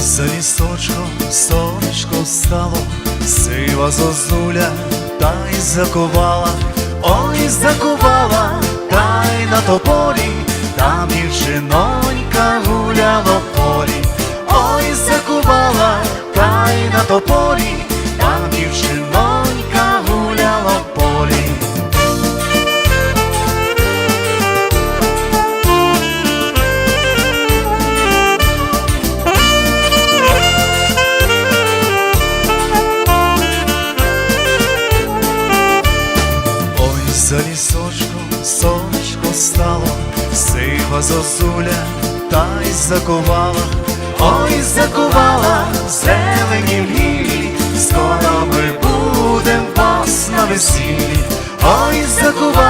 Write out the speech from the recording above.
За лісочком сонечко встало, сива зозуля, та й закувала, ой, закувала, та й на тополі, там дівчинонька гуляла в полі, ой, закувала, та й на тополі, за лісочком сонечко стало, сива зозуля, та й закувала, ой, закувала зелені мілі, скоро ми будем вас на весіллі, ой, закувала